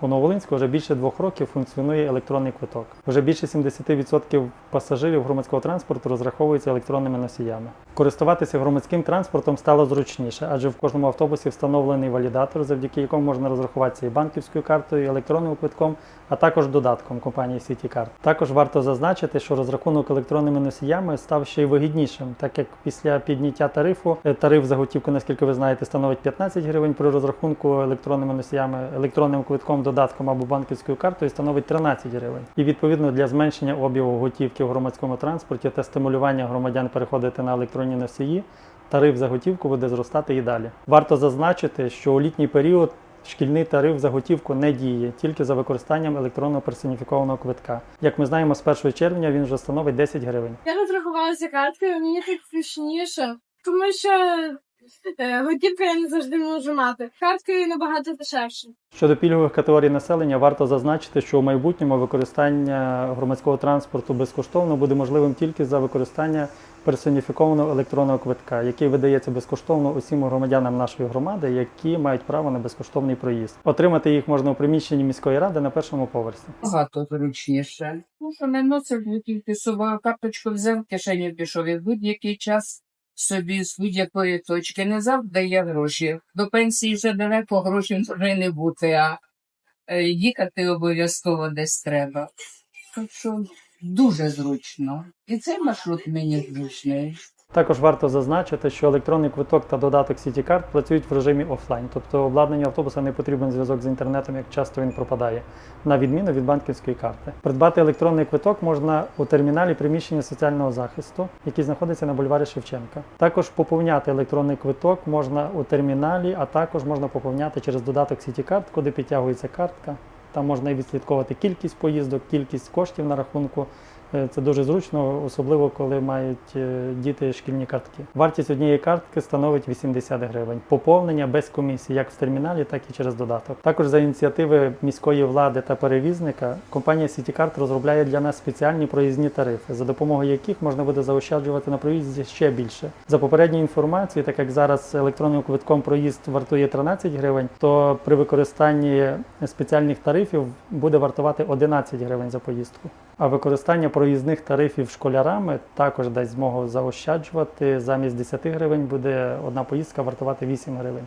У Новолинську вже більше двох років функціонує електронний квиток. Вже більше 70% пасажирів громадського транспорту розраховуються електронними носіями. Користуватися громадським транспортом стало зручніше, адже в кожному автобусі встановлений валідатор, завдяки якому можна розрахуватися і банківською картою, і електронним квитком, а також додатком компанії CityCard. Також варто зазначити, що розрахунок електронними носіями став ще й вигіднішим, так як після підняття тарифу е, тариф за готівку, наскільки ви знаєте, становить 15 гривень при розрахунку електронними носіями, електронним квитком, додатком або банківською картою становить 13 гривень. І відповідно для зменшення обігу готівки в громадському транспорті та стимулювання громадян переходити на електронні носії. Тариф за готівку буде зростати і далі. Варто зазначити, що у літній період шкільний тариф за готівку не діє тільки за використанням електронного персоніфікованого квитка. Як ми знаємо, з 1 червня він вже становить 10 гривень. Я розрахувалася карткою, мені так смішніше, тому що е, готівка я не завжди можу мати. Карткою набагато дешевше. Щодо пільгових категорій населення, варто зазначити, що у майбутньому використання громадського транспорту безкоштовно буде можливим тільки за використання персоніфікованого електронного квитка, який видається безкоштовно усім громадянам нашої громади, які мають право на безкоштовний проїзд. Отримати їх можна у приміщенні міської ради на першому поверсі. Багато зручніше. Ну, що не носив тільки собою карточку взяв, в кишеню пішов і в будь-який час собі з будь-якої точки не завжди є гроші. До пенсії вже далеко гроші вже не бути, а е, їхати обов'язково десь треба. Так що дуже зручно. І цей маршрут мені зручний. Також варто зазначити, що електронний квиток та додаток CityCard працюють в режимі офлайн, тобто обладнанню автобуса не потрібен зв'язок з інтернетом, як часто він пропадає, на відміну від банківської карти. Придбати електронний квиток можна у терміналі приміщення соціального захисту, який знаходиться на бульварі Шевченка. Також поповняти електронний квиток можна у терміналі, а також можна поповняти через додаток CityCard, куди підтягується картка. Там можна і відслідковувати кількість поїздок, кількість коштів на рахунку. Е, Це дуже зручно, особливо коли мають е, діти шкільні картки. Вартість однієї картки становить 80 гривень. Поповнення без комісії, як в терміналі, так і через додаток. Також за ініціативи міської влади та перевізника компанія CityCard розробляє для нас спеціальні проїзні тарифи, за допомогою яких можна буде заощаджувати на проїзді ще більше. За попередньою інформацією, так як зараз електронним квитком проїзд вартує 13 гривень, то при використанні спеціальних тарифів буде вартувати 11 гривень за поїздку. А використання проїзних тарифів школярами також дасть змогу заощаджувати. Замість 10 гривень буде одна поїздка вартувати 8 гривень.